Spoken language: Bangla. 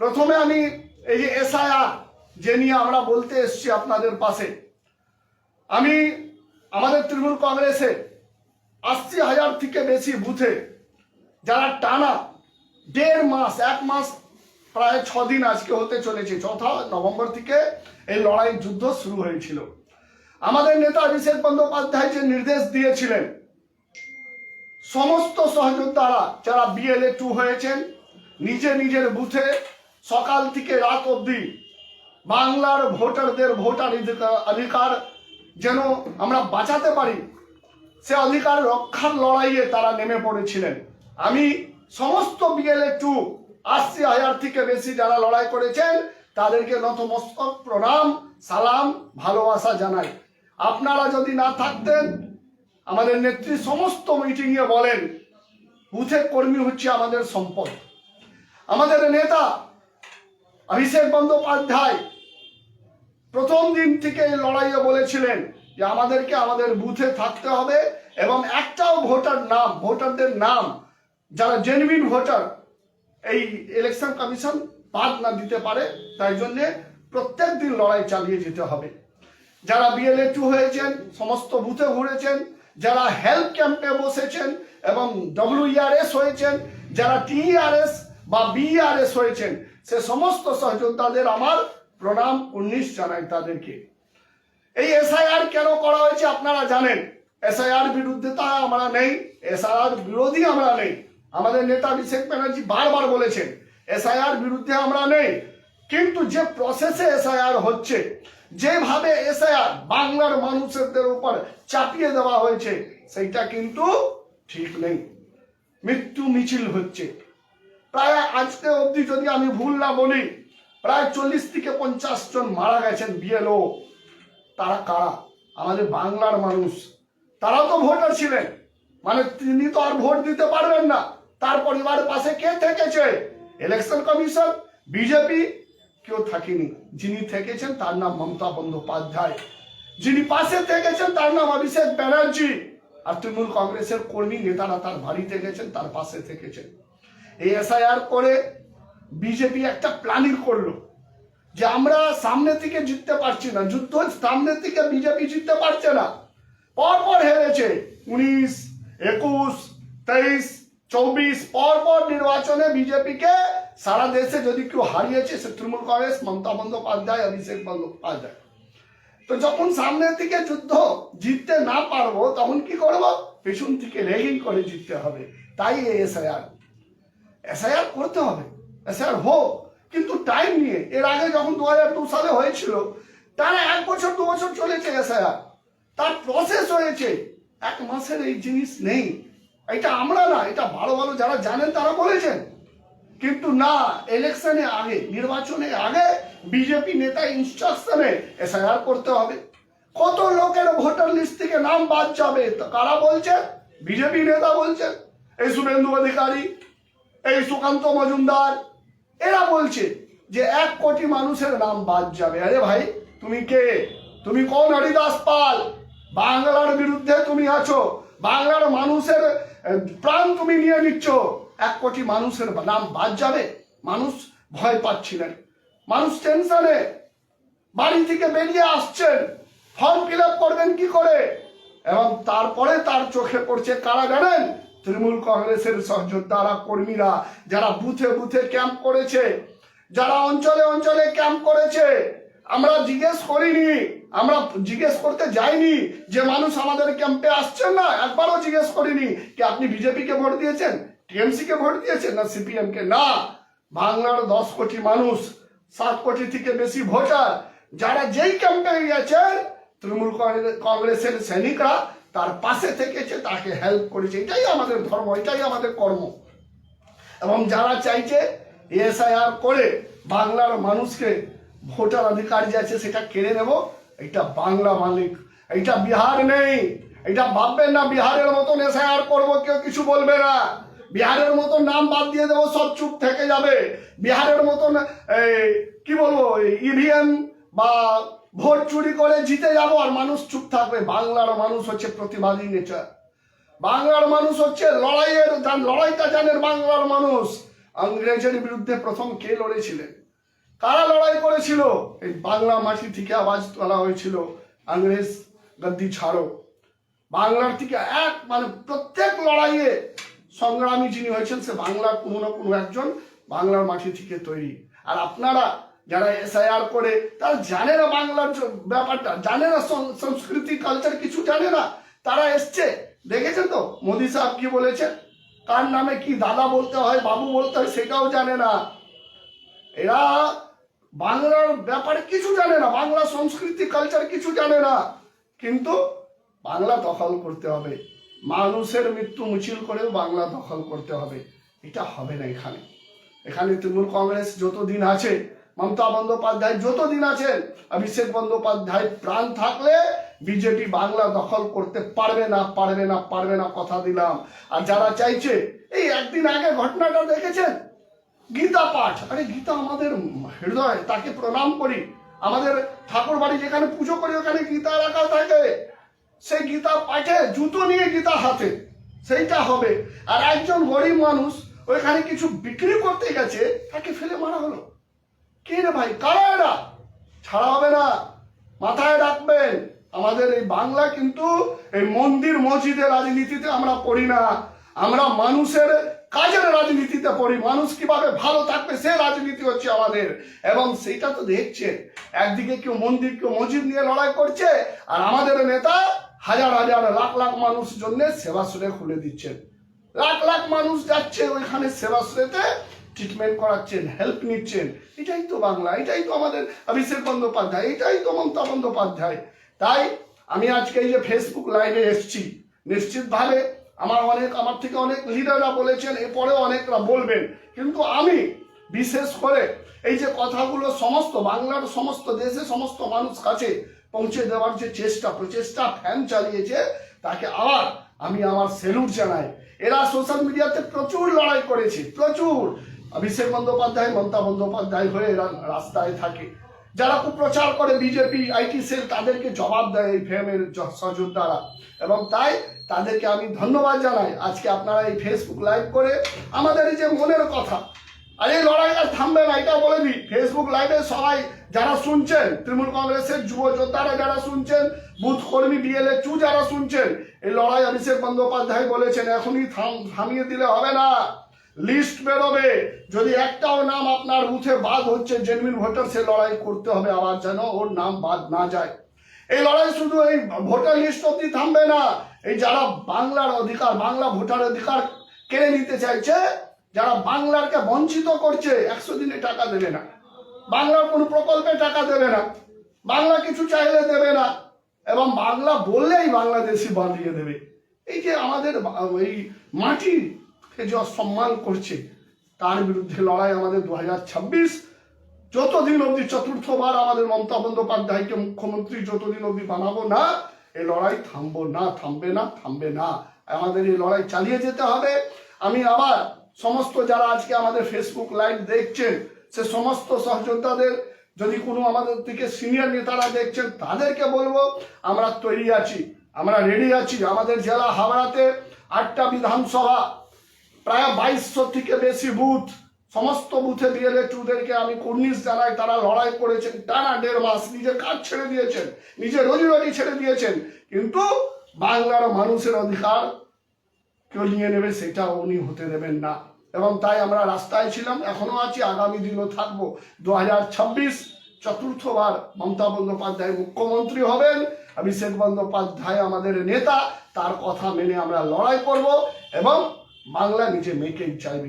প্রথমে আমি এই যে এসআইআর যে নিয়ে আমরা বলতে এসছি আপনাদের পাশে, আমি আমাদের তৃণমূল কংগ্রেসে আশি হাজার থেকে বেশি বুথে যারা টানা দেড় মাস, এক মাস, প্রায় দিন আজকে হতে চলেছে, চৌঠা নভেম্বর থেকে এই লড়াই যুদ্ধ শুরু হয়েছিল। আমাদের নেতা অভিষেক বন্দ্যোপাধ্যায় যে নির্দেশ দিয়েছিলেন, সমস্ত সহযোদ্ধারা যারা বিএলএ টু হয়েছেন, নিজে নিজের বুথে সকাল থেকে রাত অবধি বাংলার ভোটারদের ভোটার অধিকার- অধিকার যেন আমরা বাঁচাতে পারি, সে অধিকার রক্ষার লড়াইয়ে তারা নেমে পড়েছিলেন। আমি সমস্ত বিএলএ টু আশি হাজার থেকে বেশি যারা লড়াই করেছেন, তাদেরকে নতমস্তক প্রণাম, সালাম, ভালোবাসা জানাই। আপনারা যদি না থাকতেন, আমাদের নেত্রী সমস্ত মিটিংয়ে বলেন, বুথের কর্মী হচ্ছে আমাদের সম্পদ। আমাদের নেতা অভিষেক বন্দ্যোপাধ্যায় প্রথম দিন থেকে লড়াইয়ে বলেছিলেন যে আমাদেরকে আমাদের বুথে থাকতে হবে এবং একটাও ভোটার নাম, ভোটারদের নাম, যারা জেনুইন ভোটার, এই ইলেকশন কমিশন বাদ না দিতে পারে, তাই জন্যে প্রত্যেক দিন লড়াই চালিয়ে যেতে হবে। যারা বিএলএ টু হয়েছেন, সমস্ত বুথে ঘুরেছেন, যারা হেলথ ক্যাম্পে বসেছেন এবং ডব্লিউইআরএস হয়েছেন, যারা টিআরএস বা বিআরএস হয়েছেন সে সমস্ত সহযোদ্ধাদের আমার প্রণাম উন্নিশ জানাই তাদেরকে। এই এসআইআর কেন করা হয়েছে আপনারা জানেন। এসআইআর বিরুদ্ধে তা আমরা নেই এসআইআর বিরোধী আমরা নেই। আমাদের নেতা অভিষেক ব্যানার্জি বারবার বলেছেন এসআইআর বিরুদ্ধে আমরা নেই। কিন্তু যে প্রসেসে এসআইআর হচ্ছে, যেভাবে এসআইআর বাংলার মানুষদের উপর চাপিয়ে দেওয়া হয়েছে, সেইটা কিন্তু ঠিক নেই। মৃত্যু মিছিল হচ্ছে। প্রায় আজকে অবধি যদি আমি ভুল না বলি, প্রায় চল্লিশ থেকে পঞ্চাশ জন মারা গেছেন বিএলও তারা কারা? আমাদের বাংলার মানুষ। তারাও তো ভোটার ছিলেন। মানে তিনি তো আর ভোট দিতে পারবেন না। তার পরিবারের পাশে কে থেকেছে? ইলেকশন কমিশন বিজেপি কেউ থাকেনি। যিনি থেকেছেন তার নাম মমতা বন্দ্যোপাধ্যায়। যিনি পাশে থেকেছেন তার নাম অভিষেক ব্যানার্জি। আর তৃণমূল কংগ্রেসের কর্মী, নেতারা তার বাড়িতে গেছেন, তার পাশে থেকেছেন। এই এসআইআর করে বিজেপি একটা প্ল্যানিং করল যে আমরা সামনে থেকে জিততে পারছি না। যুদ্ধ সামনে থেকে বিজেপি জিততে পারছে না। পর পর হেরেছে। উনিশ, একুশ, তেইশ, চব্বিশ, পরপর পর নির্বাচনে বিজেপিকে সারা দেশে যদি কেউ হারিয়েছে, সে তৃণমূল কংগ্রেস, মমতা বন্দ্যোপাধ্যায় অভিষেক বন্দ্যোপাধ্যায়। তো যখন সামনের দিকে যুদ্ধ জিততে না পারব, তখন কি করব? পেছন থেকে রেগিং করে জিততে হবে। তাই এসআইআর এসআইআর করতে হবে এসআইআর হোক। কিন্তু টাইম নিয়ে, এর আগে যখন দু হাজার দু সালে হয়েছিল, তারা এক বছর, দু বছর চলেছে এসআইআর তার প্রসেস হয়েছে, এক মাসের এই জিনিস নেই। এটা আমরা না, এটা ভালো ভালো যারা জানেন তারা বলেছেন। কিন্তু না ইলেকশনে আগে নির্বাচনে আগে বিজেপি নেতা ইনস্ট্রাকশনে এসআইআর করতে হবে। কত লোকের ভোটার লিস্ট থেকে নাম বাদ যাবে কারা বলছেন বিজেপি নেতা বলছেন। এই শুভেন্দু অধিকারী এই সুকান্ত মজুমদার, এরা বলছে যে এক কোটি মানুষের নাম বাদ যাবে। আরে ভাই, তুমি কে? তুমি কোন হরিদাস পাল? বাংলার বিরুদ্ধে তুমি আছো। বাংলার মানুষের প্রাণ তুমি নিয়ে নিচ্ছ। এক কোটি মানুষের নাম বাদ যাবে? মানুষ ভয় পাচ্ছিলেন। মানুষ টেনশনে বাড়ি থেকে বেরিয়ে আসছেন। ফর্ম ফিল করবেন কি করে? এবং তারপরে তার চোখে পড়ছে, কারা জানেন? তৃণমূল কংগ্রেসের সহযোদ্ধারা কর্মীরা যারা বুথে বুথে ক্যাম্প করেছে, যারা অঞ্চলে অঞ্চলে ক্যাম্প করেছে, আমরা জিজ্ঞেস করিনি, আমরা জিজ্ঞেস করতে যাইনি যে মানুষ আমাদের ক্যাম্পে আসছেন না, একবারও জিজ্ঞেস করিনি কি আপনি বিজেপিকে ভোট দিয়েছেন টিএমসি কে ভোট দিয়েছেন না সিপিএম কে? না। বাংলার দশ কোটি মানুষ, সাত কোটি থেকে বেশি ভোটার, যারা যেই ক্যাম্পে গেছেন তৃণমূল কংগ্রেসের সৈনিকরা তার পাশে থেকেছে তাকে হেল্প করেছে। এটাই আমাদের ধর্ম, এটাই আমাদের কর্ম। এবং যারা চাইছে এসআইআর করে বাংলার মানুষকে ভোটার অধিকার যে আছে সেটা কেড়ে নেব। এটা বাংলা মালিক, এটা বিহার নেই। এটা ভাববেন না, বিহারের মতন এসআইআর করব, কেউ কিছু বলবে না। বিহারের মতন নাম বাদ দিয়ে দেবো, সব চুপ থেকে যাবে। বিহারের মতন কি বলব ইভিএম বা ভোট চুরি করে জিতে যাব আর মানুষ চুপ থাকবে। বাংলার মানুষ হচ্ছে প্রতিবাদী নেচার বাংলার মানুষ হচ্ছে লড়াইয়ের লড়াইটা জানেন বাংলার মানুষ। ইংরেজের বিরুদ্ধে প্রথম কে লড়েছিলেন? কারা লড়াই করেছিল? এই বাংলা মাটি থেকে আওয়াজ তোলা হয়েছিল, ইংরেজ গদ্দি ছাড়ো। বাংলার থেকে এক মানে প্রত্যেক লড়াইয়ে সংগ্রামী যিনি হয়েছেন, সে বাংলার কোনো না কোনো একজন বাংলার মাটি থেকে তৈরি। আর আপনারা যারা এসআইআর করে, তারা জানে না বাংলার ব্যাপারটা, জানে না সংস্কৃতি কালচার কিছু জানে না। তারা এসছে দেখেছেন তো? মোদি সাহেব কি বলেছেন? কার নামে কি দাদা বলতে হয়, বাবু বলতে হয়, সেটাও জানে না। এরা বাংলার ব্যাপারে কিছু জানে না, বাংলা সংস্কৃতি কালচার কিছু জানে না। কিন্তু বাংলা দখল করতে হবে। মানুষের মৃত্যু মিছিল করেও বাংলা দখল করতে হবে। এটা হবে না এখানে। এখানে তৃণমূল কংগ্রেস যতদিন আছে মমতা বন্দ্যোপাধ্যায় যতদিন আছেন, অভিষেক বন্দ্যোপাধ্যায় প্রাণ থাকলে বিজেপি বাংলা দখল করতে পারবে না পারবে না পারবে না কথা দিলাম। আর যারা চাইছে, এই একদিন আগে ঘটনাটা দেখেছেন? গীতা পাঠ। আরে গীতা আমাদের হৃদয়, তাকে প্রণাম করি। আমাদের ঠাকুর বাড়ি যেখানে পুজো করি, ওখানে গীতা রাখা থাকে। সেই গীতা পাঠে জুতো নিয়ে গীতা হাতে, সেইটা হবে। আর একজন গরিব মানুষ, ওইখানে কিছু বিক্রি করতে গেছে, তাকে ফেলে মারা হলো। কে রে ভাই? কারা এরা? ছাড়া হবে না। মাথায় রাখবেন, আমাদের এই বাংলা কিন্তু এই মন্দির মসজিদের রাজনীতিতে আমরা পড়ি না। আমরা মানুষের কাজের রাজনীতিতে পড়ি। মানুষ কীভাবে ভালো থাকবে, সে রাজনীতি হচ্ছে আমাদের। এবং সেইটা তো দেখছে একদিকে কেউ মন্দির, কেউ মসজিদ নিয়ে লড়াই করছে, আর আমাদের নেতা হাজার হাজার, লাখ লাখ মানুষ জন্য সেবাশ্রয় খুলে দিচ্ছেন। লাখ লাখ মানুষ যাচ্ছে ওইখানে সেবাশ্রয়তে। ট্রিটমেন্ট করাচ্ছেন হেল্প নিচ্ছেন। এটাই তো বাংলা, এটাই তো আমাদের অভিষেক বন্দ্যোপাধ্যায়, এটাই তো মমতা বন্দ্যোপাধ্যায়। তাই আমি আজকে এই যে ফেসবুক লাইভে এসেছি, নিশ্চিতভাবে আমার অনেক, আমার থেকে অনেক লিডাররা বলেছেন, এরপরেও অনেকরা বলবেন। কিন্তু আমি বিশেষ করে এই যে কথাগুলো সমস্ত বাংলার সমস্ত দেশে, সমস্ত মানুষ কাছে পৌঁছে দেওয়ার যে চেষ্টা, প্রচেষ্টা ফ্যান চালিয়েছে, তাকে আবার আমি আমার সেলুট জানাই। এরা সোশ্যাল মিডিয়াতে প্রচুর লড়াই করেছে, প্রচুর। অভিষেক বন্দ্যোপাধ্যায়, মমতা বন্দ্যোপাধ্যায় হয়ে রাস্তায় থাকে। যারা কুপ্রচার করে বিজেপি আইটি সেল, তাদেরকে জবাব দেয় এই ফেমের সহযোদ্ধারা এবং তাই তাদেরকে আমি ধন্যবাদ জানাই। আজকে আপনারা এই ফেসবুক লাইভ করে আমাদের এই যে মনের কথা, আর এই লড়াই আর থামবে না এটা বলে দিই। ফেসবুক লাইভে সবাই যারা শুনছেন, তৃণমূল কংগ্রেসের যুব যোদ্ধারা যারা শুনছেন, বুথ কর্মী বিএলএ চু যারা শুনছেন, এই লড়াই অভিষেক বন্দ্যোপাধ্যায় বলেছেন, এখনই থাম থামিয়ে দিলে হবে না। লিস্ট বেরোবে। যদি একটাও নাম আপনার বুথে বাদ হচ্ছে জেনুইন ভোটার সে লড়াই করতে হবে, আবার যেন ওর নাম বাদ না যায়। এই লড়াই শুধু এই ভোটার লিস্ট অব্দি থামবে না। এই যারা বাংলার অধিকার, বাংলা ভোটার অধিকার কেড়ে নিতে চাইছে, যারা বাংলারকে বঞ্চিত করছে, একশো দিনে টাকা দেবে না। বাংলার কোনো প্রকল্পে টাকা দেবে না। বাংলা কিছু চাইলে দেবে না। এবং বাংলা বললেই বাংলাদেশি বাঁধিয়ে দেবে। এই যে আমাদের এই মাটিকে যে অসম্মান করছে, তার বিরুদ্ধে লড়াই আমাদের দু হাজার ছাব্বিশ। যতদিন অবধি চতুর্থবার আমাদের মমতা বন্দ্যোপাধ্যায়কে মুখ্যমন্ত্রী যতদিন অবধি বানাবো না এই লড়াই থামবো না, থামবে না থামবে না। আমাদের এই লড়াই চালিয়ে যেতে হবে। আমি আবার সমস্ত যারা আজকে আমাদের ফেসবুক লাইভ দেখছেন, সে সমস্ত সহযোদ্ধাদের, যদি কোনো আমাদের থেকে সিনিয়র নেতারা দেখছেন, তাদেরকে বলব, আমরা তৈরি আছি, আমরা রেডি আছি। আমাদের জেলা হাওড়াতে আটটা বিধানসভা প্রায় বাইশশো থেকে বেশি বুথ, সমস্ত বুথে বিএলএ টুদেরকে আমি কুর্নিশ জানাই, তারা লড়াই করেছেন, টানা দেড় মাস, নিজের কাজ ছেড়ে দিয়েছেন, নিজের রোজি রোজি ছেড়ে দিয়েছেন, কিন্তু বাংলার মানুষের অধিকার কেউ নিয়ে নেবে সেটা উনি হতে দেবেন না। এবং তাই আমরা রাস্তায় ছিলাম, এখনও আছি, আগামী দিনও থাকব। দু হাজার ছাব্বিশ চতুর্থবার মমতা বন্দ্যোপাধ্যায় মুখ্যমন্ত্রী হবেন। অভিষেক বন্দ্যোপাধ্যায় আমাদের নেতা, তার কথা মেনে আমরা লড়াই করব এবং বাংলা নিজে মেকেই চাইবে